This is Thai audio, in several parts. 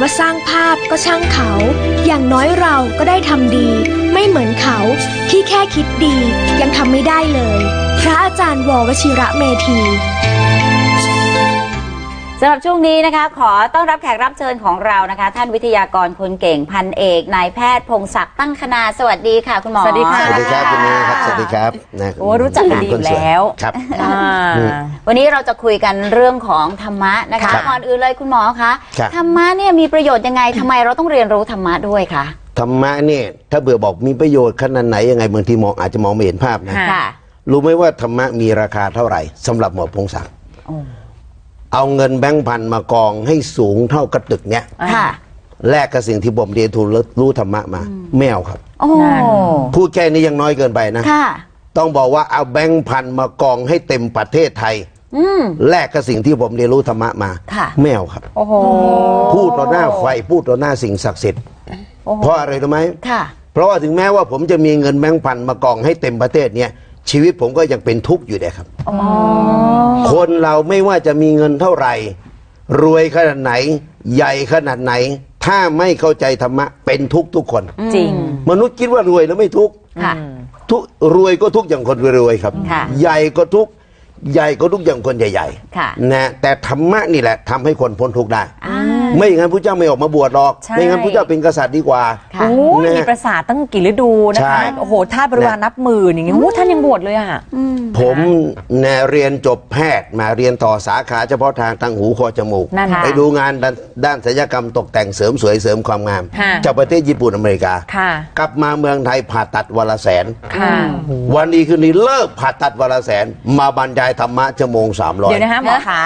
ว่าสร้างภาพก็ช่างเขา อย่างน้อยเราก็ได้ทำดี ไม่เหมือนเขาที่แค่คิดดียังทำไม่ได้เลย พระอาจารย์ววชิระเมธี สำหรับช่วงนี้นะคะ ขอต้อนรับแขกรับเชิญของเรานะคะ ท่านวิทยากรคนเก่งพันเอกนายแพทย์พงศักดิ์ตั้งคณาสวัสดีค่ะ คุณหมอ สวัสดีค่ะ สวัสดีครับคุณนีครับ สวัสดีครับนะโอ้รู้จักกันดีอยู่แล้วครับอ่าวันนี้เราจะคุยกันเรื่องของธรรมะนะคะครับก่อนอื่นเลยคุณหมอคะครับธรรมะเนี่ยมีประโยชน์ยังไงทำไมเราต้องเรียนรู้ธรรมะด้วยคะธรรมะเนี่ยถ้าเบื่อบอกมีประโยชน์ขนาดไหนยังไงบางทีมองอาจจะมองไม่เห็นภาพนะค่ะค่ะรู้ไหมว่าธรรมะมีราคาเท่าไหร่สำหรับหมอพงศักดิ์โอ้ เอาเงินแบงค์พันมากองให้สูงเท่ากระตึกเนี่ยค่ะ แลกกับสิ่งที่ผมเรียนทูลรู้ธรรมะมาไม่เอาครับ โอ้นั่นพูดแค่นี้ยังน้อยเกินไปนะ ค่ะ ต้องบอกว่าเอาแบงค์พันมากองให้เต็มประเทศไทย อืม แลกกับสิ่งที่ผมเรียนรู้ธรรมะมาค่ะ ไม่เอาครับ โอ้โห พูดต่อหน้าไฟพูดต่อหน้าสิ่งศักดิ์สิทธิ์เพราะอะไรรู้ไหม ค่ะ เพราะว่าถึงแม้ว่าผมจะมีเงินแบงค์พันมากองให้เต็มประเทศเนี่ย ชีวิตผมก็ยังเป็นทุกข์อยู่เลยครับคนเราไม่ว่าจะมีเงินเท่าไหร่ รวยขนาดไหน ใหญ่ขนาดไหน ถ้าไม่เข้าใจธรรมะ เป็นทุกข์ทุกคน จริง มนุษย์คิดว่ารวยแล้วไม่ทุกข์ค่ะ ทุกรวยก็ทุกข์อย่างคนรวยๆครับ ค่ะ ใหญ่ก็ทุกข์ ใหญ่ก็ทุกข์อย่างคนใหญ่ค่ะๆนะแต่ธรรมะนี่แหละทำให้คนพ้นทุกข์ได้ อ่า ไม่อย่างนั้นพระเจ้าไม่ออกมาบวชหรอก ใช่ ไม่อย่างนั้นพระเจ้าเป็นกษัตริย์ดีกว่า ค่ะ โอ้ยนะมีประสาทตั้งกี่ฤดูนะใช่ คะ โอ้โหท่าบริวารนับหมื่นอย่างเงี้ยโอ้ท่านยังบวชเลยอะ ผมเนี่ยเรียนจบแพทย์มาเรียนต่อสาขาเฉพาะทางทางหูคอจมูก นั่นค่ะไปดูงานด้านด้านศัลยกรรมตกแต่งเสริมสวยเสริมความงาม ค่ะ จากประเทศญี่ปุ่นอเมริกา ค่ะ กลับมาเมืองไทยผ่าตัดวันละแสน ค่ะ วันนี้คืนนี้เลิกผ่าตัดวันละแสน มาบรรยายธรรมะชั่วโมงสามร้อย เดี๋ยวนะฮะหมอขา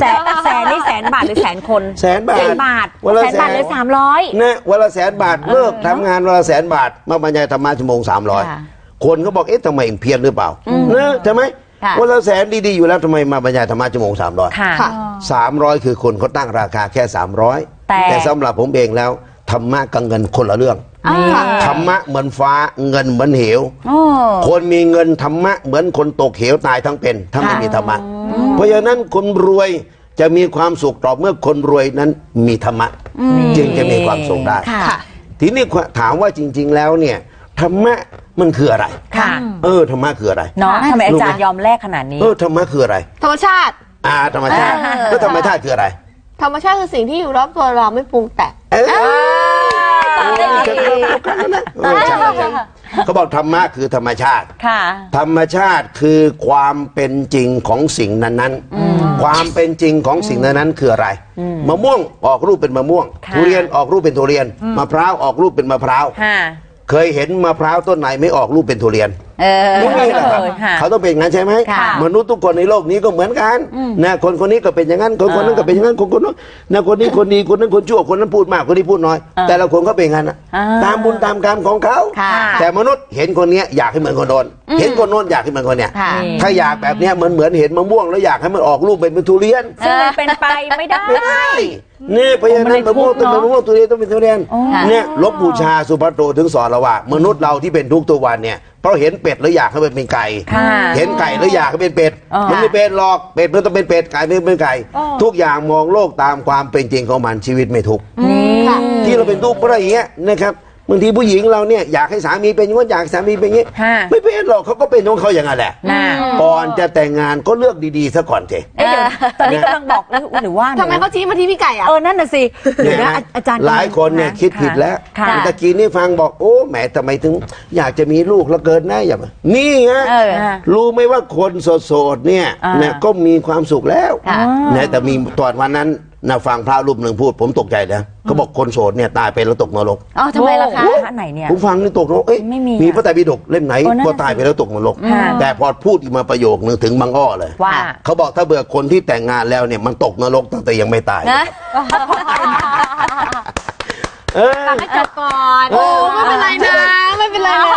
แสนแสนนี่แสนบาทหรือแสนคนแสนบาทแสนบาทวันละแสนบาทแสนหรือสามร้อยนะวันละแสนบาทเลิกทำงานวันละแสนบาทมาบรรยายธรรมะชั่วโมงสามร้อยค่ะคนก็บอกเอ๊ะทำไมเพี้ยนหรือเปล่าเนอะใช่ไหมค่ะวันละแสนดีๆอยู่แล้วทำไมมาบรรยายธรรมะชั่วโมงสามร้อยค่ะค่ะสามร้อยคือคนเขาตั้งราคาแค่สามร้อยแต่แต่สำหรับผมเองแล้วธรรมะกับเงินคนละเรื่องอ่า ธรรมะเหมือนฟ้าเงินเหมือนเหวโอ้คนมีเงินธรรมะเหมือนคนตกเหวตายทั้งเป็น ถ้าไม่ค่ะมีธรรมะ เพราะฉะนั้นคนรวยจะมีความสุขต่อเมื่อคนรวยนั้นมีธรรมะ จึงจะมีความสุขได้ค่ะทีนี้ถามว่าจริง ๆ แล้วเนี่ยธรรมะมันคืออะไร ค่ะ เออธรรมะคืออะไรเนาะค่ะทำไมอาจารย์ยอมแลกขนาดนี้ เออธรรมะคืออะไร ธรรมชาติ อ่า ธรรมชาติเออแล้วธรรมชาติคืออะไร ธรรมชาติคือสิ่งที่อยู่รอบตัวเราไม่ปรุงแต่ง เออตอบได้ดีเออใช่ใช่เขาบอกธรรมะคือธรรมชาติ ค่ะ ธรรมชาติคือความเป็นจริงของสิ่งนั้นๆ ความเป็นจริงของสิ่งนั้นๆคืออะไร มะม่วงออกรูปเป็นมะม่วงค่ะทุเรียนออกรูปเป็นทุเรียน มะพร้าวออกรูปเป็นมะพร้าวค่ะเคยเห็นมะพร้าวต้นไหนไม่ออกรูปเป็นทุเรียนเออไม่มีหรอกครับเออค่ะ เขาต้องเป็นอย่างนั้นใช่ไหมค่ะมนุษย์ทุกคนในโลกนี้ก็เหมือนกันนะคนคนนี้ก็เป็นอย่างนั้นคนคนนั้นก็เป็นอย่างนั้นคนคนนั้นนะคนนี้คนดีคนนั้นคนชั่วคนนั้นพูดมากคนนี้พูดน้อย แต่ละคนก็เป็นอย่างนั้นนะอ่าตามบุญตามกรรมของเขา ค่ะ แต่มนุษย์เห็นคนเนี้ยอยากให้เหมือนคนโน้นเห็นคนโน้นอยากให้เหมือนคนเนี้ย ค่ะ ถ้าอยากแบบเนี้ยเหมือนเหมือนเห็นมะม่วงแล้วอยากให้มันออกลูกเป็นทุเรียนซึ่งมันเป็นไปไม่ได้ ไม่ได้นี่เพราะฉะนั้นมะม่วงต้องเป็นมะม่วงทุเรียนต้องเป็นทุเรียนค่ะ เนี่ยลบบูชาสุภัตโตถึงสอนเราว่ามนุษย์เราที่เป็นทุกข์ตัววันเนี่ย เพราะเห็นเป็ดแล้วอยากให้มันเป็นไก่ ค่ะเห็นไก่แล้วอยากให้เป็นเป็ด อ๋อ มันไม่เป็นหรอก เป็ดมันต้องเป็นเป็ด ไก่ไม่เป็นไก่ ทุกอย่างมองโลกตามความเป็นจริงของมันชีวิตไม่ทุกข์ นี่ค่ะที่เราเป็นทุกข์เพราะอะไรอย่างเงี้ยนะครับ บางทีผู้หญิงเราเนี่ยอยากให้สามีเป็นอย่างนั้นอยากให้สามีเป็นอย่างนี้ค่ะไม่เป็นหรอกเขาก็เป็นของเขาอย่างนั้นแหละน่าก่อนจะแต่งงานก็เลือกดีๆซะก่อนเถอะ เอ๊ะเดี๋ยวตอนนี้กำลังบอกแล้วหรือว่าหนูทำไมเขาชี้มาที่พี่ไก่อะเออนั่นน่ะสิเดี๋ยวนะเห็นไหมอาอาจารย์ หลายคนเนี่ยคิดผิดแล้วค่ะ ตะกี้นี่ฟังบอกโอ้แหมทำไมถึง อยากจะมีลูกแล้วเกินนะอย่ามานี่ไงเออ รู้ไหมว่าคนโสดๆเนี่ยอ่าเนี่ยก็มีความสุขแล้วค่ะ นะแต่มีตอนวันนั้น นะฟังพระรูปหนึ่งพูด ผมตกใจนะเขาบอกคนโสดเนี่ยตายไปแล้วตกนรกอ๋อทำไมล่ะคะโอ้พระไหนเนี่ย ผมฟังนี่ตกนรกเอ้ยไม่มีมีอะพระไตรปิฎกเล่มไหนเออนั่นพอน่ะตายไปแล้วตกนรกค่ะแต่พอพูดอีกมาประโยคนึงถึงบางอ้อเลยว่าเขาบอกถ้าเบื่อคนที่แต่งงานแล้วเนี่ยมันตกนรกตั้งแต่ยังไม่ตายนะเออให้จบก่อนโอ้ไม่เป็นไรนะไม่เป็นไรนะ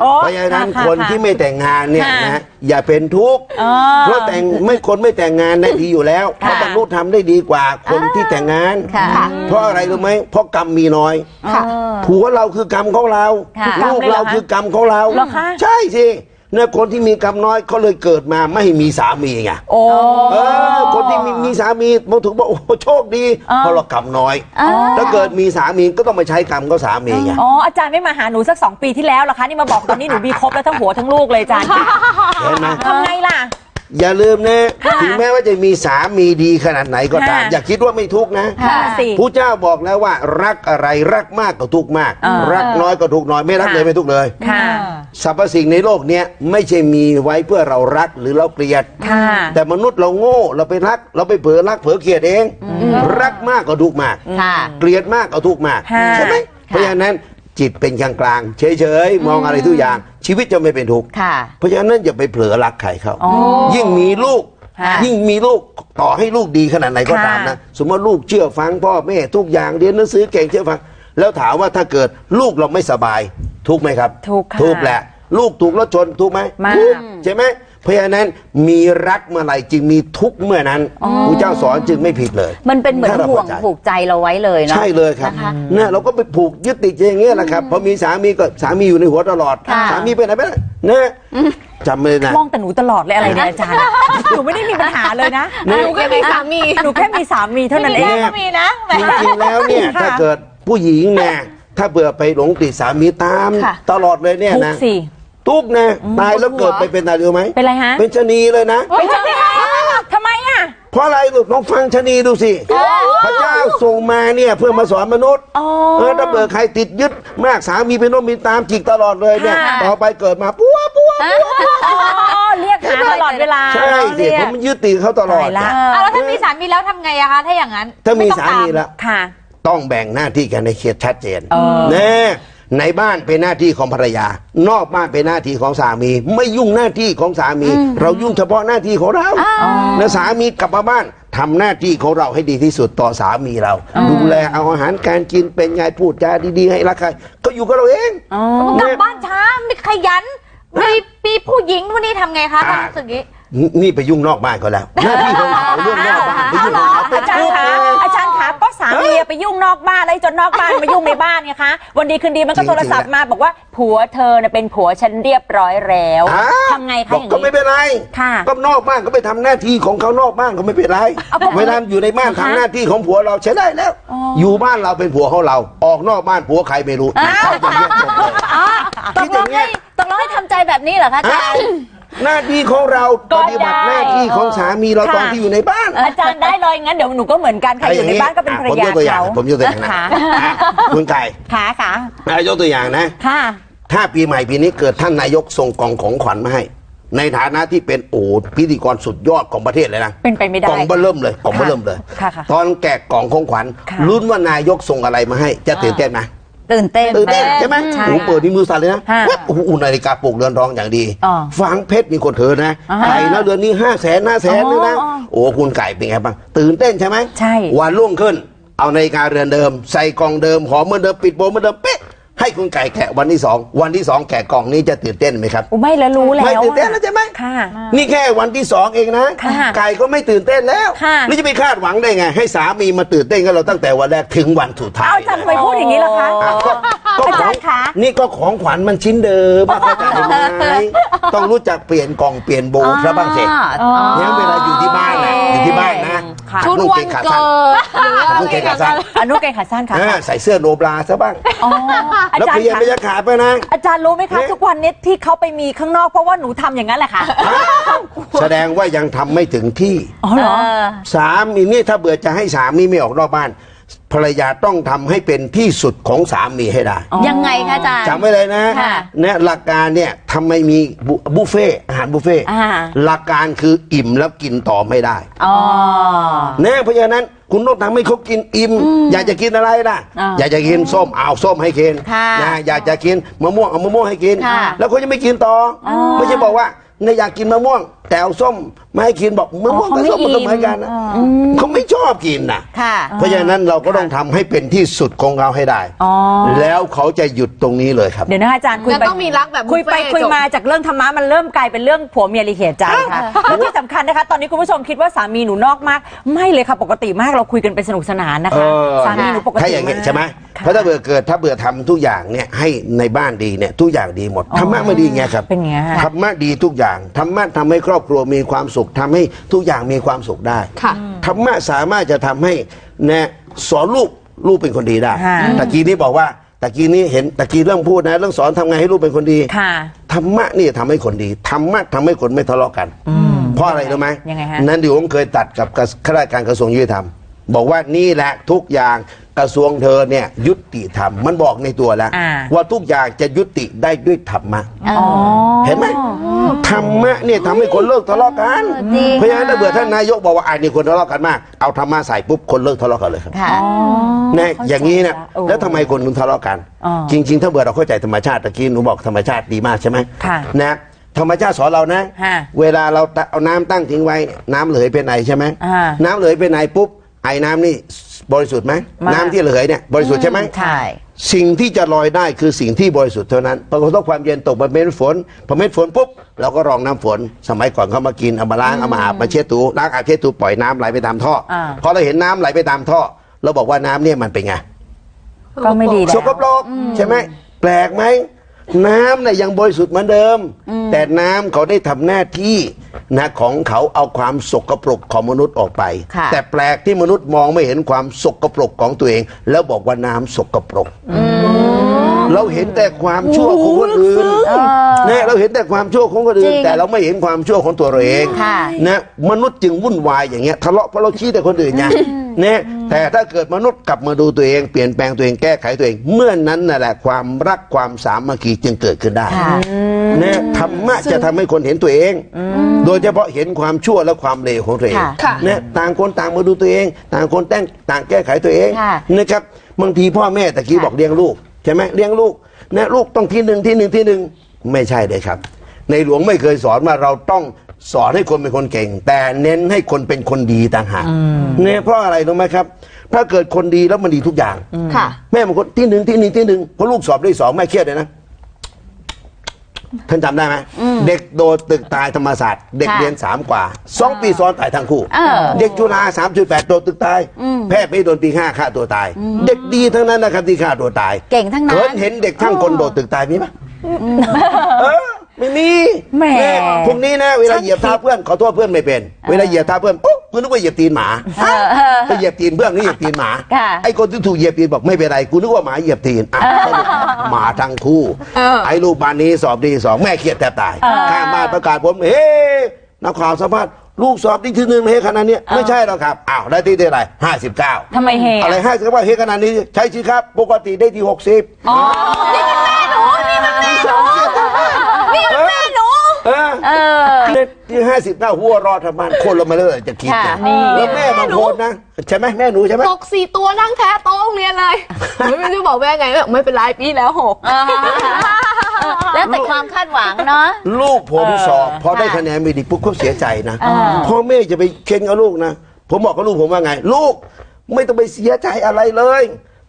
โอ้เพราะฉะนั้นค่ะคนค่ะที่ไม่แต่งงานเนี่ยค่ะนะอย่าเป็นทุกข์อ๋อเพราะแต่งไม่คนไม่แต่งงานได้ดีอยู่แล้วเพราะบรรลุธรรมได้ดีกว่าคนที่แต่งงาน ค่ะ เพราะอะไรรู้ไหมเพราะกรรมมีน้อย ค่ะ ผัวเราคือกรรมของเรา ค่ะลูกเราคือกรรมของเรา เหรอคะ ใช่สิ เนี่ยคนที่มีกรรมน้อยก็เลยเกิดมาไม่มีสามีไงโอ้เออคนที่มีมีสามีบางถึงบอกโอ้โหโชคดีอ่าเพราะเรากรรมน้อย ถ้าเกิดมีสามีก็ต้องมาใช้กรรมก็สามีไงอ๋ออาจารย์ไม่มาหาหนูสักสองปีที่แล้วเหรอคะนี่มาบอกตอนนี้หนูมีครบแล้วทั้งหัวทั้งลูกเลยอาจารย์เห็นไหมทำไงล่ะ อย่าลืมนะ ถึงแม้ว่าจะมีสามีดีขนาดไหนก็ตามค่ะอย่าคิดว่าไม่ทุกข์นะค่ะสิผู้เจ้าบอกแล้วว่ารักอะไรรักมากก็ทุกข์มากอ่ารัรักน้อยก็ทุกข์น้อยไม่รักค่ะเลยไม่ทุกข์เลยค่ะสรรพสิ่งในโลกเนี้ยไม่ใช่มีไว้เพื่อเรารักหรือเราเกลียดค่ะแต่มนุษย์เราโง่เราไปรัก เราไปเผลอรักเผลอเกลียดเอง รักมากก็ทุกข์มากค่ะเกลียดมากก็ทุกข์มากค่ะใช่ไหมเพราะฉะนั้น จิตเป็นกลางกลางๆเฉยๆมองอะไรทุกอย่าง ชีวิตจะไม่เป็นทุกข์ค่ะเพราะฉะนั้นอย่าไปเผลอรักใครเขาอ๋อยิ่งมีลูกค่ะยิ่งมีลูกต่อให้ลูกดีขนาดไหนก็ค่ะตามนะสมมติว่าลูกเชื่อฟังพ่อแม่ทุกอย่างเรียนหนังสือเก่งเชื่อฟัง แล้วถามว่าถ้าเกิดลูกเราไม่สบายทุกข์ไหมครับ ทุกข์ค่ะทุกข์แหละ ลูกถูกรถชนทุกข์ไหมมากทุกข์ใช่ไหม เพราะฉะนั้นมีรักเมื่อไหร่จึงมีทุกข์เมื่อนั้นพระเจ้าสอนจึงไม่ผิดเลย มันเป็นเหมือนถ้าราห่วงเข้าใจ ผูกใจเราไว้เลยเนาะ ใช่เลยครับนะคะเนี่ยเราก็ไปผูกยึดติดอย่างเงี้ยแหละครับพอมีสามีก็สามีอยู่ในหัวตลอด ค่ะ สามีไปไหนไปไหนเนี่ยจำเลยนะมองแต่หนูตลอดเลยอะไรเนี่ยอาจารย์ หนูไม่ได้มีปัญหาเลยนะ หนูก็มีสามีหนูแค่มีสามีเท่านั้นเองเนี่ยมีนะแหมจริงๆแล้วเนี่ยค่ะถ้าเกิดผู้หญิงเนี่ยถ้าเบื่อไปหลงติดสามีตามค่ะ ตลอดเลยเนี่ยทุกนะ สิ ทุกข์นะตายแล้วเกิดไปเป็นอะไรรู้ไหมเป็นไรฮะ เป็นชะนีเลยนะเป็นจังไงทำไมอะ เพราะอะไรลูกลองฟังชะนีดูสิ พระเจ้าส่งมาเนี่ยเพื่อมาสอนมนุษย์อ๋อเออถ้าเบื่อใครติดยึดมากสามีเป็นโนมีตามจิกตลอดเลยเนี่ยค่ะต่อไปเกิดมาปัวปัวปัวอ๋อเรียกหาตลอดเวลา ใช่สิเรียผกมยึดติดเขาตลอดตายละนะเอาแล้วถ้ามีสามีแล้วทำไงอะคะถ้าอย่างนั้น ถ้ามีไต้องสามีแล้วค่ะ ต้องแบ่งหน้าที่กันในเขตชัดเจนเออแน่ ในบ้านเป็นหน้าที่ของภรรยา นอกบ้านเป็นหน้าที่ของสามี ไม่ยุ่งหน้าที่ของสามี เรายุ่งเฉพาะหน้าที่ของเราแล้วสามีกลับมาบ้านทำหน้าที่ของเราให้ดีที่สุดต่อสามีเรา ดูแลเอาอาหารการกินเป็นไงพูดจาดีๆ ให้รักใครก็อยู่กับเราเองกลับบ้านช้าไม่ขยันมีปีผู้หญิงวันนี้ทำไงคะถ้ารู้สึกงี้นี่ไปยุ่งนอกบ้านก็แล้ว หน้าที่ของเขาเรื่องนอกบ้านไปยุ่งนอกบ้านอาจา คะก็สามีไปยุ่งนอกบ้านแล้วจนนอกบ้านมายุ่งในบ้านไงคะวันดีคืนดีมันก็จริงๆโทรศัพท์มาบอกว่าผัวเธอน่ะเป็นผัวฉันเรียบร้อยแล้วอ่าทำไงคะบออกย่างก็ไม่นี้ เป็นไรค่ะก็นอกบ้านก็ไปทำหน้าที่ของเขานอกบ้านก็ไม่เป็นไรเอาปกติเวลาอยู่ในบ้านทำหน้าที่ของผัวเราใช้ได้แล้วอยู่บ้านเราเป็นผัวของเรา ออกนอกบ้านผัวใครไม่รู้เอาอย่างเงี้ยจบเลยตคิดกอลย่างงเงี้ให้ยตกลงให้ทำใจแบบนี้เหรอคะอาจารย์ หน้าที่ของเราก็ปฏิบัติได้หน้าที่ของสามีเราค่ะตอนที่อยู่ในบ้านอาจารย์ได้เลยงั้นเดี๋ยวหนูก็เหมือนกันใครอยู่ในบ้านก็เป็นภรรยาผมยกตัวอย่างเขาผมยกตัวอย่างนะค่ะอะคุณไก่ขาขาอะยกตัวอย่างนะ ค่ะ ถ้าปีใหม่ปีนี้เกิดท่านนายกส่งกล่องของขวัญมาให้ ในฐานะที่เป็นโอ้พิธีกรสุดยอดของประเทศเลยนะเป็นไปไม่ได้กล่องเบอร์เริ่มเลยกล่องเบอร์เริ่มเลย ค่ะค่ะตอนแกะกล่องของขวัญค่ะ ลุ้นว่านายกส่งอะไรมาให้ จะตื่นเต้นไหม ตื่นเต้นตื่นเต้นใช่ไหมใช่โอ้โหเปิดที่มือสั่นเลยนะค่ะวัดโอ้โหนาฬิกาปลุกเรือนทองอย่างดี อ๋อ ฟังเพชรมีคนเธอนะอ่าไก่นะเดือนนี้ห้าแสนห้าแสนเลยนะ อ๋อโอ้คุณไก่เป็นไงบ้างตื่นเต้นใช่ไหมใช่วันรุ่งขึ้น เอานาฬิกาเรือนเดิม ใส่กล่องเดิมหอมเหมือนเดิมปิดโบเหมือนเดิมเป๊ะ ให้คุณไก่แกะวันที่สองวันที่สองแกะกล่องนี้จะตื่นเต้นไหมครับอุยไม่แล้วรู้แล้วไม่ตื่นเต้นอะแล้วใช่ไหมค่ะ นี่แค่วันที่สองเองนะ ค่ะไก่ก็ไม่ตื่นเต้นแล้วค่ะแล้วจะไปคาดหวังได้ไง ให้สามีมาตื่นเต้นกับเราตั้งแต่วันแรกถึงวันสุดท้ายเอาอาจารย์ทำไมพูดอย่างนี้ล่ะคะอ้าวก็ก็อาขจาอรงย์คะ นี่ก็ของขวัญมันชิ้นเดิมเข้าใจไหมต้องรู้จักเปลี่ยนกล่องเปลี่ยนโบซะบ้างสิ อ๋อ เนี่ยเวลาอยู่ที่บ้านนะอยู่ที่บ้านนะ ค่ะชุดนุ่งวัเกนงขาเกิสั้นดหรืออะไรนุ่งเกงขาสั้นอนุเกงขาสั้นค่ะ เออใส่เสื้อโนบราซะบ้าง อ๋ออาแล้วจารเปย์ลี่ยนคะบรรยากาศไปนะ อาจารย์รู้ไหมคะเนี่ยทุกวันนี้ที่เขาไปมีข้างนอกเพราะว่าหนูทำอย่างนั้นแหละค่ะ แสดงว่ายังทำไม่ถึงที่ อ๋อเหรอ สามีนี่ถ้าเบื่อจะให้สามีไม่ออกนอกบ้าน ภรรยาต้องทำให้เป็นที่สุดของสามีให้ได้ยังไงคะอาจารย์ จำไว้เลยนะค่ะเนี่ยหลักการเนี่ยทำไมมีบุบุฟเฟ่ต์อาหารบุฟเฟ่ต์อ่า หลักการคืออิ่มแล้วกินต่อไม่ได้ อ๋อแน่เพราะฉะนั้นคุณต้องทำให้เขากินอิ่มอยากจะกินอะไรนะอ่าอยากจะกินส้มเอาส้มให้กินค่ะนะอยากจะกินมะม่วงเอามะม่วงให้กิน ค่ะแล้วเขาจะไม่กินต่ออไม่ใช่บอกว่า เนี่ยอยากกินมะม่วง แต่เอาส้มมาให้กินบอกมะม่วงอ๋อกับส้มมันก็เขาไม่เหมือนกันนะอิ่มเขาไม่ชอบกินนะค่ะ เพราะฉะนั้นเราก็ต้องทำให้เป็นที่สุดของเราให้ได้ อ๋อ แล้วเขาจะหยุดตรงนี้เลยครับ เดี๋ยวนะคะอาจารย์คุยงั้นไปต้องมีรักแบบคุยไปบุฟเฟ่ต์คุยจบมาจากเรื่องธรรมะมันเริ่มกลายเป็นเรื่องผัวเมียรีเขียดใจค่ะแล้วที่สำคัญนะคะ ตอนนี้คุณผู้ชมคิดว่าสามีหนูนอกมาก ไม่เลยค่ะปกติมากเราคุยกันเป็นสนุกสนานนะคะ เออ สามีหนูปกติถ้าอย่างเงี้ยมกใช่ไหม เพราะถ้าเบื่อเกิดถ้าเบื่อทำทุกอย่างเนี่ยให้ในบ้านดีเนี่ยทุกอย่างดีหมดธรรมะไม่ดีไงครับเป็นไงฮะธรรมะดีทุกอย่างธรรมะทำให้ครอบครัวมีความสุขทำให้ทุกอย่างมีความสุขได้ค่ะธรรมะสามารถจะทำให้นะสอนลูกลูกเป็นคนดีได้ค่ะตะกี้นี้บอกว่าตะกี้นี้เห็นตะกี้เรื่องพูดนะ เรื่องสอนทำไงให้ลูกเป็นคนดีค่ะธรรมะนี่ทำให้คนดีธรรมะทำให้คนไม่ทะเลาะกันเพราะอะไรรู้ไหมยังไงฮะนั้นเดี๋ยวผมเคยตัดกับข้าราชการกระทรวงยุติธรรม บอกว่านี่แหละทุกอย่างกระทรวงเธอเนี่ยยุติธรรมมันบอกในตัวแล้ว อ่า ว่าทุกอย่างจะยุติได้ด้วยธรรมะ อ๋อ เห็นไหมธรรมะเนี่ยทำให้คนเลิกทะเลาะกัน จริง เพราะฉะนั้นถ้าเบื่อท่านนายกบอกว่าอ่านี่คนทะเลาะกันมาก เอาธรรมะใส่ปุ๊บคนเลิกทะเลาะกันเลยครับค่ะ นะอย่างนี้นะโอ้แล้วทำไมคนถึงทะเลาะกัน อ๋อจริง ๆ ถ้าเบื่อเราเข้าใจธรรมชาติตะกี้หนูบอกธรรมชาติดีมากใช่ไหมค่ะนะธรรมชาติสอนเรานะ ฮะเวลาเราเอาน้ำตั้งทิ้งไว้เนี่ยน้ำเหลยไปไหนใช่ไหมอ่า น้ำเหลยไปไหนปุ๊บ ไอ้น้ำนี่บริสุทธิ์ไหมมาก น้ำที่เหลยเนี่ยบริสุทธิ์ใช่ไหม ใช่ สิ่งที่จะลอยได้คือสิ่งที่บริสุทธิ์เท่านั้นปรากฏว่าความเย็นตกมาเป็นฝนพอเม็ดฝนปุ๊บเราก็รองน้ำฝน สมัยก่อนเขามากินเอามาล้างเอามาอาบมาเช็ดถูล้างอาบเช็ดถูปล่อยน้ำไหลไปตามท่ออา พอเราเห็นน้ำไหลไปตามท่อ เราบอกว่าน้ำเนี่ยมันเป็นไงก็ไม่ดีแล้วสกปรกใช่ไหมแปลกไหม น้ำเนี่ยยังบริสุทธิ์เหมือนเดิม แต่น้ำเขาได้ทำหน้าที่นะของเขาเอาความสกปรกของมนุษย์ออกไปค่ะแต่แปลกที่มนุษย์มองไม่เห็นความสกปรกของตัวเอง แล้วบอกว่าน้ำสกปรก เราเห็นแต่ความชั่วของคนอื่นเนี่ยเราเห็นแต่ความชั่วของคนอื่นจริงแต่เราไม่เห็นความชั่วของตัวเราเองค่ะนะมนุษย์จึงวุ่นวายอย่างเงี้ยทะเลาะเพราะเราชี้แต่คนอื่นไงเนี่ยแต่ถ้าเกิดมนุษย์กลับมาดูตัวเองเปลี่ยนแปลงตัวเองแก้ไขตัวเอง เมื่อนนั้นน่ะแหละความรักความสามัคคีจึงเกิดขึ้นได้ค่ะเนี่ยธรรมะจะทำให้คนเห็นตัวเอง โดยเฉพาะเห็นความชั่วและความเลวของตัวเองค่ะค่ะเนี่ยต่างคนต่างมาดูตัวเอง ต่างคนแต่งต่างแก้ไขตัวเองค่ะนะครับบางทีพ่อแม่ตะกี้ค่ะบอกเลี้ยงลูก ใช่ไหมเลี้ยงลูกนะลูกต้องที่หนึ่งที่หนึ่งที่หนึ่งไม่ใช่เลยครับ ในหลวงไม่เคยสอนว่าเราต้องสอนให้คนเป็นคนเก่ง แต่เน้นให้คนเป็นคนดีต่างหากเนี่ยเพราะอะไรรู้ไหมครับ ถ้าเกิดคนดีแล้วมันดีทุกอย่างค่ะ แม่บางคนที่หนึ่งที่หนึ่งที่หนึ่งพอลูกสอบได้สองแม่เครียดเลยนะ ท่านจำได้ไหมเด็กโดดตึกตายธรรมศาสตร์เด็กค่ะเรียนสามกว่าสองปีซ้อนตายทั้งคู่เออเด็กจุฬาสามจุดแปดโดดตึกตาย แพทย์ไปโดนปีห้าฆ่าตัวตาย เด็กดีทั้งนั้นนะครับที่ฆ่าตัวตาย เก่งทั้งนั้นเคยเห็นเด็กทั้งคนโดดตึกตายมีไหมเออ ไม่มีแหมเนี่ยพวกนี้นะเวลาเหยียบเท้าเพื่อนขอโทษเพื่อนไม่เป็น เวลาเหยียบเท้าเพื่อนปุ๊บกูนึกว่าเหยียบตีนหมาไปเหยียบตีนเพื่อนนี่เหยียบตีนหมา ค่ะ ไอ้คนที่ถูกเหยียบตีนบอกไม่เป็นไรกูนึกว่าหมาเหยียบตีนอะสรุปหมาทั้งคู่ไอ้ลูกบ้านนี้สอบดีสองแม่เครียดแทบตายข้างบ้านประกาศผมเฮ้นักข่าวสัมภาษณ์ลูกสอบดีที่หนึ่งเฮ้ขนาดเนี้ยไม่ใช่หรอกครับอ้าวได้ที่เท่าไหร่ห้าสิบเก้า ทำไมเฮอะไรห้าสิบเก้าเฮ้ขนาดนี้ใช่สิครับ ปกติได้ที่หกสิบนี่มันแม่หนูนี่มันแม่หนู เออเออได้ที่ห้าสิบเก้าหัวเรอดทำไมคนเราไม่เลิกจะคิดค่ะนะแล้วแม่บางคนนะใช่ไหมแม่หนูใช่ไหม ตกสี่ตัวนั่งแท้โต๊ะโรงเรียนเลย ไม่รู้จะบอกแม่ไงแบบไม่เป็นไรปีแล้วหกแล้วแต่ความคาดหวังเนาะ ลูกผมสอบพอได้คะแนนไม่ดีปุ๊บเขาเสียใจนะพ่อแม่จะไปเค้นกับลูกนะ ผมบอกกับลูกผมว่าไง ลูกไม่ต้องไปเสียใจอะไรเลย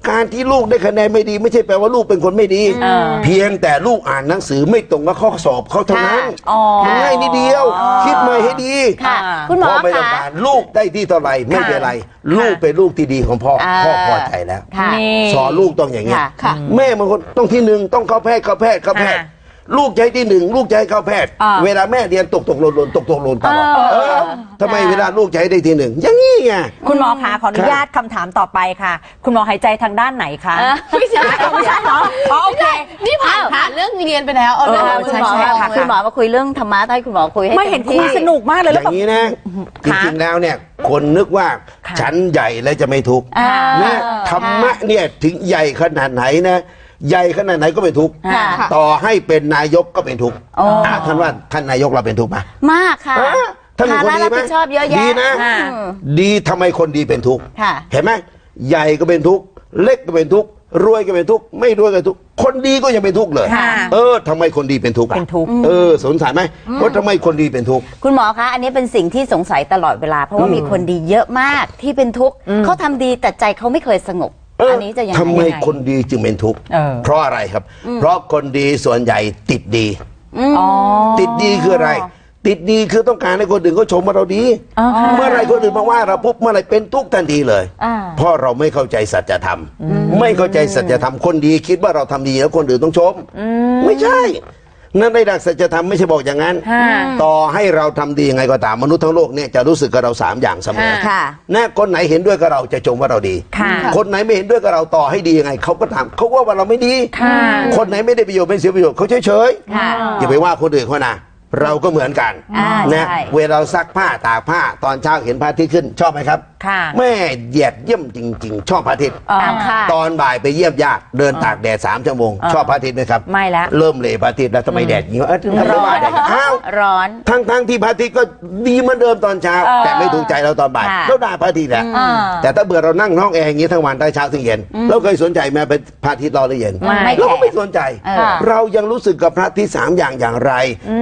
การที่ลูกได้คะแนนไม่ดี ไม่ใช่แปลว่าลูกเป็นคนไม่ดี เพียงแต่ลูกอ่านหนังสือไม่ตรงกับข้อสอบเขาเท่านั้นอ๋อมันง่ายนิดเดียว คิดใหม่ให้ดีค่ะอ่าคุณหมอพ่อไม่ต้องคะการลูกได้ที่เท่าไหร่ไม่เป็นไร ลูกเป็นลูกที่ดีของพ่ออ่าพ่อพอใจแล้วค่ะนี่สอนลูกต้องอย่างเงี้ยค่ะค่ะแม่บางคนต้องที่หนึ่งต้องเข้าแพทย์เข้าแพทย์เข้าแพทย์อ่า ลูกใจที่หนึ่งลูกใจเข้าแพทย์ อ่า เวลาแม่เรียนตกตกหล่นหล่นตกตกหล่นตลอดเออ เออทำไมเวลาลูกใจได้ที่หนึ่งอย่างนี้ไง คุณหมอคะขออนุญาตคำถามต่อไปค่ะ คุณหมอหายใจทางด้านไหนคะไม่ใช่ไม่ใช่เหรออ๋อโอเค นี่ผ่านผ่านเรื่องเรียนไปแล้วเอาเรื่องเออคุณหมอใช่มาค่ะ คุณหมอมาคุยเรื่องธรรมะให้คุณหมอคุยให้ไม่เห็นต็คุยที่ สนุกมากเลยอแล้วแบย่าบงนี้นะจค่ะริงๆแล้วเนี่ยคนนึกว่าค่ะ ฉันใหญ่แล้วจะไม่ทุกข์อ่า นะธรรมะเนี่ยถึงใหญ่ขนาดไหนนะ ใหญ่ขนาดไหนก็เป็นทุกข์ค่ะต่อให้เป็นนายกก็เป็นทุกข์อ๋ออะท่านว่าท่านนายกเราเป็นทุกข์ไหมมากค่ะ อะท่านเป็นคนภาดีระรับไหมผิดชอบเยอะแยะดีนะอืมดีทำไมคนดีเป็นทุกข์ ค่ะ เห็นไหมใหญ่ก็เป็นทุกข์เล็กก็เป็นทุกข์รวยก็เป็นทุกข์ไม่รวยก็เป็นทุกข์คนดีก็ยังเป็นทุกข์เลยค่ะ เออทำไมคนดีเป็นทุกข์อะเป็นทุกข์ เออสงสัยไหมว่าทำไมคนดีเป็นทุกข์ คุณหมอคะอันนี้เป็นสิ่งที่สงสัยตลอดเวลา เพราะว่ามีคนดีเยอะมากที่เป็นทุกข์เขาทำดีแต่ใจเขาไม่เคยสงบเอออันนี้จะยังไงทำไมยังงคนดีจึงเป็นทุกข์เออ เพราะอะไรครับ เพราะคนดีส่วนใหญ่ติดดี อ๋อ ติดดีคืออะไร ติดดีคือต้องการให้คนอื่นเขาชมว่าเราดี อ๋อค่ะเมื่อไหรคนอื่นมาว่าเราปุ๊บเมื่อไหรเป็นทุกข์ทันทีเลย อ่า เพราะเราไม่เข้าใจสัจธรรม ไม่เข้าใจสัจธรรมคนดีคิดว่าเราทำดีแล้วคนอื่นต้องชม ไม่ใช่ นั่นในหลักสัจธรรมไม่ใช่บอกอย่างนั้น ค่ะต่อให้เราทำดียังไงก็ตามมนุษย์ทั้งโลกเนี่ยจะรู้สึกกับเราสามอย่างเสมอค่ะ นะคนไหนเห็นด้วยกับเราจะชมว่าเราดี ค่ะคนไหนไม่เห็นด้วยกับเราต่อให้ดียังไงเขาก็ทำเขาว่าว่าเราไม่ดี ค่ะ คนไหนไม่ได้ประโยชน์ไม่เสียประโยชน์เขาเฉยเฉยๆค่ะอย่าไปว่าคนอื่นเขานะ เราก็เหมือนกันอ่านะใช่เวลาเราซักผ้าตากผ้าตอนเช้าเห็นพระอาทิตย์ขึ้นชอบไหมครับค่ะ แม่เหยียดเยี่ยมจริง ๆ ชอบพระอาทิตย์อ๋อค่ะตอนบ่ายไปเยี่ยมญาติเดินตากแดดสามชั่วโมงอ่าชอบพระอาทิตย์ไหมครับไม่ละ เริ่มเหลพระอาทิตย์แล้วทำไมแดดอย่างนี้วะเอ้ยทำไมว่าแดดอ้าว ร้อน ทั้งทั้งที่พระอาทิตย์ก็ดีเหมือนเดิมตอนเช้า เออแต่ไม่ถูกใจเราตอนบ่ายค่ะเราด่าพระอาทิตย์แหละอ่าแต่ถ้าเบื่อเรานั่งห้องแอร์อย่างนี้ทั้งวันตั้งเช้าถึงเย็นเราเคยสนใจไหมเป็นพระอาทิตย์ร้อนหรือเย็นไม่เราก็ไม่สนใจ เออ เรายังรู้สึกกับพระอาทิตย์สามอย่างอย่างไร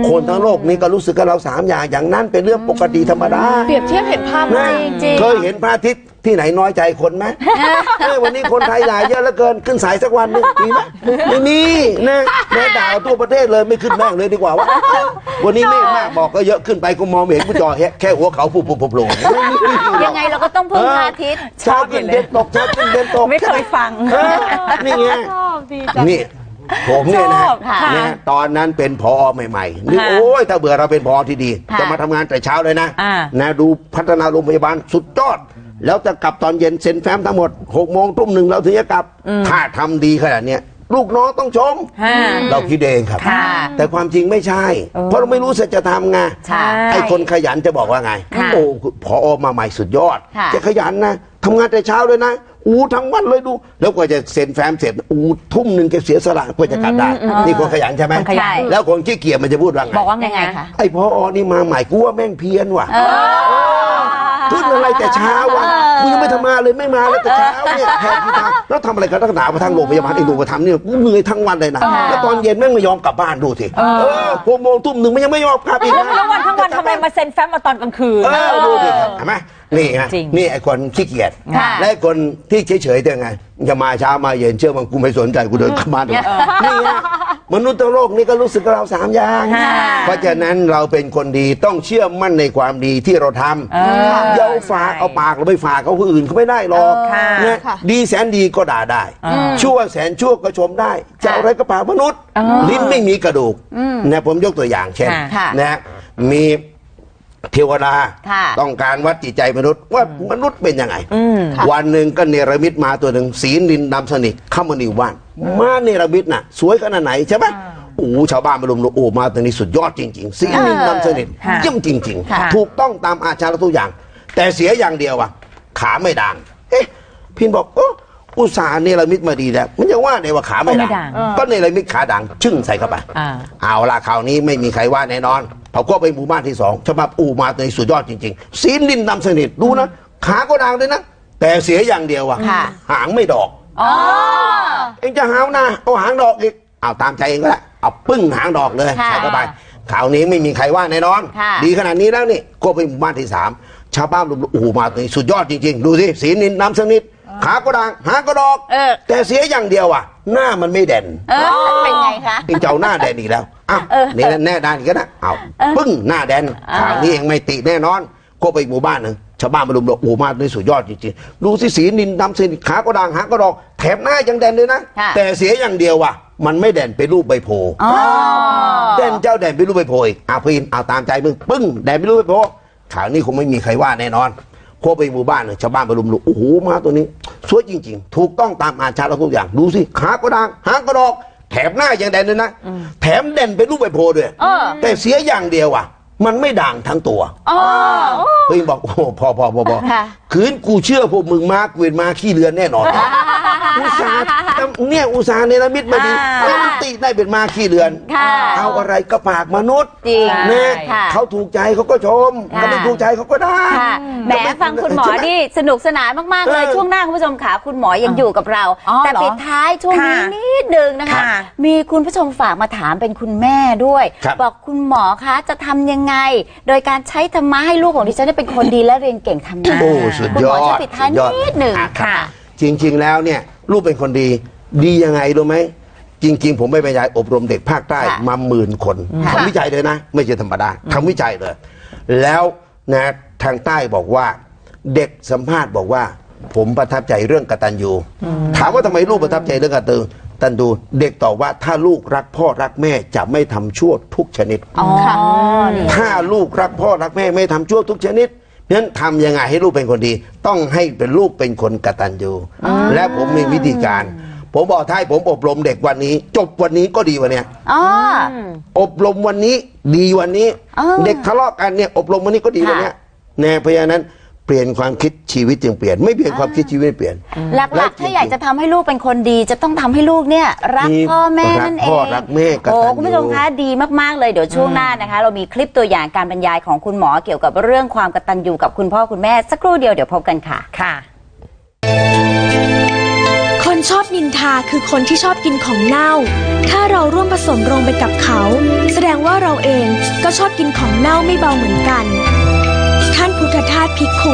คนทั้งโลกนี้ก็รู้สึกกับเราสามอย่างอย่างนั้นเป็นเรื่องปกติธรรมดาเปรียบเทียบเห็นภาพนะจริงๆเคยเห็นพระอาทิตย์ที่ไหนน้อยใจคนไหมเอ้ยวันนี้คนไทยด่าเยอะเหลือเกินขึ้นสายสักวันหนึงมีไหมไม่มีนะแม่ด่าทั่วประเทศเลยไม่ขึ้นแม่งเลยดีกว่าว่า วันนี้เมฆมากบอกก็เยอะขึ้นไปก็มองไม่เห็นผู้จอแค่แค่หัวเขาปุบปุบปุบโผล่ไม่มีไม่มีหรยัอกงไงเราก็ต้องพึ่งพระอาทิตย์เช้าขึ้นเย็นตกเช้าขึ้นเย็นตกไม่เคยฟัง เออนี่ไงชอบดีจัง นี่ ผมเนี่ยนะชอบค่ะนะตอนนั้นเป็นพอใหม่ๆนึกค่ะโอ้ยถ้าเบื่อเราเป็นพอที่ดี ค่ะจะมาทำงานแต่เช้าเลยนะอ่า นะดูพัฒนาโรงพยาบาลสุดยอด แล้วจะกลับตอนเย็นเซ็นแฟ้มทั้งหมดหกโมงทุ่มหนึ่งเราถึงจะกลับ ถ้าทำดีขนาดเนี้ยลูกน้องต้องชมค่ะเราคิดเองครับ ค่ะแต่ความจริงไม่ใช่ เพราะเราไม่รู้สัจธรรมไงใช่ไอ้คนขยันจะบอกว่าไง ค่ะโอ้พอมาใหม่สุดยอด ค่ะ จะขยันนะทำงานแต่เช้าเลยนะ อู้ทั้งวันเลยดู แล้วกว่าจะเซ็นแฟ้มเสร็จอู้ทุ่มหนึ่งแกเสียสละกว่าจะกลับได้นี่คนขยันใช่ไหมคนขยัน แล้วคนขี้เกียจมันจะพูดว่าไงบอกว่าไงยังไงคะคะ ไอ้พอนี่มาใหม่กูว่าแม่งเพี้ยนว่ะขึ้นอะไรแต่เช้าว่ะกูยังไม่ทำงานเลยไม่มาเลยแต่เช้าเนี่ยแทนที่ทำแล้วทำอะไรกันตั้งหนามาทางโรงพยาบาลไอ้โรงพยาบาลเนี่ยกูเหนื่อยทั้งวันเลยนะแล้วตอนเย็นแม่งไม่ยอมกลับบ้านดูสิเออหกโมงทุ่มหนึ่งมันยังไม่ยอมกลับอีกนะแล้ววันทั้งวันทำไมมาเซ็นแฟ้มมาตอนกลางคืนเออดูสิครับเห็นไหมนี่ไงจริงนี่ไอ้คนขี้เกียจค่ะและไอ้คนที่เฉยๆแต่ไง จะมาเช้ามาเย็นเชื่อมันกูไม่สนใจกูเดินกลับบ้านเองนี่ไงมนุษย์ทั้งโลกนี่ก็รู้สึกกับเราสามอย่างค่ะเพราะฉะนั้นเราเป็นคนดีต้องเชื่อมั่นในความดีที่เราทเออำอย่าเอาฝากเอาปากเราไปฝากเขาคนอื่นเขาไม่ได้หรอกค่ะนะค่ะดีแสนดีก็ด่าได้ ชั่วแสนชั่วก็ชมได้จะเอาอะไรก็ปากมนุษย์อ๋อลิ้นไม่มีกระดูกนะผมยกตัวอย่างเช่นค่ะนะมี เทวดาค่ะต้องการวัดจิตใจมนุษย์ว่ามนุษย์เป็นยังไงค่ะวันหนึ่งก็เนรมิตมาตัวหนึ่งสีนินดำสนิทเข้ามาในหมู่บ้าน มาเนรมิตน่ะ สวยขนาดไหนใช่ไหมโอ้โหชาวบ้านมารุมโอ้มาตัวนี้สุดยอดจริง ๆ สีนินดำสนิทค่ะเยี่ยมจริงค่ะๆถูกต้องตามอาชาทุกอย่าง แต่เสียอย่างเดียวอะ ขาไม่ดังเอ๊ะพินบอกโอ้ อุตส่าห์เนรมิตมาดีแล้วมันยังว่าในว่าขาไม่ดังไม่ดังก็เนรมิตขาดัง ชึ่งใส่เข้าไป อ่า เอาละคราวนี้ไม่มีใครว่าแน่นอนพอก็ไปหมู่บ้านที่สองฉบับอูมาในสุดยอดจริงๆสีนินดำสนิทดูนะ ขาก็ดังด้วยนะ แต่เสียอย่างเดียวอะค่ะ หางไม่ดอก อ๋อ เองจะหาวนะเอาหางดอกอีกเอาตามใจเองก็ได้เอาปึ้งหางดอกเลยค่ะใส่เข้าไปคราวนี้ไม่มีใครว่าแน่นอน ค่ะ ดีขนาดนี้แล้วนี่ก็ไปหมู่บ้านที่สามชาวบ้านรุมโอ้โหมาในสุดยอดจริง ๆ ดูสิสีนินดำสนิท ขาก็ดังหางก็ดอก เออ แต่เสียอย่างเดียวอะหน้ามันไม่เด่นเออเป็นไงคะเองเจ้าหน้าแดนอีกแล้วอ้าวเออนี่แน่ด้านอีกแล้วนะเอาปึ้งหน้าแดนข่าวนี้เองไม่ติแน่นอนก็ไปอีกหมู่บ้านหนึ่งชาวบ้านมารุมบอกโอ้โหมาในสุดยอดจริงๆ ดูสิสีนินดำสนิทขาก็ด่างหางก็ดอก แถมหน้ายังแดนเลยนะค่ะแต่เสียอย่างเดียวว่ะ มันไม่แดนเป็นรูปใบโพธิ์อ๋อแดนเจ้าแดนเป็นรูปใบโพธิ์อีกอาพีนเอาตามใจมึงปึ้งแดนเป็นรูปใบโพธิ์ข่าวนี้คงไม่มีใครว่าแน่นอน โคไปหมู่บ้านหนึ่งชาวบ้านมารุมบอกโอ้โหมาตัวนี้ สวยจริง ๆ ถูกต้องตามอาชาแล้วทุกอย่าง ดูสิขาก็ด่างหางก็ดอก แถมหน้ายังแดนเลยนะ แถมแดนเป็นรูปใบโพธิ์ด้วย เออ แต่เสียอย่างเดียวอะ มันไม่ด่างทั้งตัวอ๋อ เฮ้ยบอกโอ้โหพอพอพอพอค่ะ คืนกูเชื่อพวกมึงมาเกวียนมาขี้เรือนแน่นอน อุตสาห์ทำเนี่ยอุตสาห์เนรมิตมาดีอ่าแล้วมันติได้เป็นมาขี้เรือน ค่ะเอาอะไรก็ปากมนุษย์จริงนะค่ะ เขาถูกใจเขาก็ชมค่ะ เขาไม่ถูกใจเขาก็ได้ค่ะแหมฟังคุณหมอใช่ไนี่สนุกสนานมาก ๆ เลย เออช่วงหน้าคุณผู้ชมขาคุณหมอยังอยู่กับเรา อ๋อแต่เหรอปิดท้ายช่วงนี้ค่ะนิดนึงนะคะ ค่ะมีคุณผู้ชมฝากมาถามเป็นคุณแม่ด้วยครับบอกคุณหมอคะจะทำยังไง โดยการใช้ธรรมะให้ลูกของดิฉันได้เป็นคนดีและเรียนเก่งทำยังไงโอ้สุดคุณยหมออช่วยดปิดท้ายสุยอนิดหนึ่ง อ่รับค่ะ จริง ๆ แล้วเนี่ยลูกเป็นคนดี ดียังไงรู้ไหมจริง ๆ ผมไม่บรรยายอบรมเด็กภาคใต้ค่ะมาหมื่นคนค่ะทำวิจัยเลยนะ ไม่ใช่ธรรมดาทำวิจัยเลย แล้วนะทางใต้บอกว่า เด็กสัมภาษณ์บอกว่า ผมประทับใจเรื่องกตัญญูถามว่าทำไมลูกประทับใจเรื่องกตัญญูตันดูเด็กตอบว่าถ้าลูกรักพ่อรักแม่จะไม่ทำชั่วทุกชนิดอ๋อนี่ถ้าลูกรักพ่อรักแม่ไม่ทำชั่วทุกชนิดเพราะฉะ นั้นทำยังไงให้ลูกเป็นคนดี ต้องให้เป็นลูกเป็นคนกตัญญูและผมมีวิธีการ ผมบอกท้ายผมอบรมเด็กวันนี้ จบวันนี้ก็ดีวันเนี้ยอ๋อ อบรมวันนี้ดีวันนี้อ๋อเด็กทะเลาะกันเนี่ยอบรมวันนี้ก็ดีวันเนี้ยแน่เพราะฉะนั้น เปลี่ยนความคิดชีวิตจึงเปลี่ยน ไม่เปลี่ยนความคิดชีวิตไม่เปลี่ยน หลักๆ ถ้าอยากจะทำให้ลูกเป็นคนดี จะต้องทำให้ลูกเนี่ยรักมีพ่อแม่รักนั่นเอพ่องรักแม่กตัญญู โอ้คุณผู้ชมคะดีมากๆเลยเดี๋ยวช่วงหน้านะคะ เรามีคลิปตัวอย่างการบรรยายของคุณหมอเกี่ยวกับเรื่องความกตัญญูกับคุณพ่อคุณแม่สักครู่เดียวเดี๋ยวพบกันค่ะ ค่ะ คนชอบนินทาคือคนที่ชอบกินของเน่า ถ้าเราร่วมผสมลงไปกับเขา แสดงว่าเราเองก็ชอบกินของเน่าไม่เบาเหมือนกัน ทธาตุภิกขุ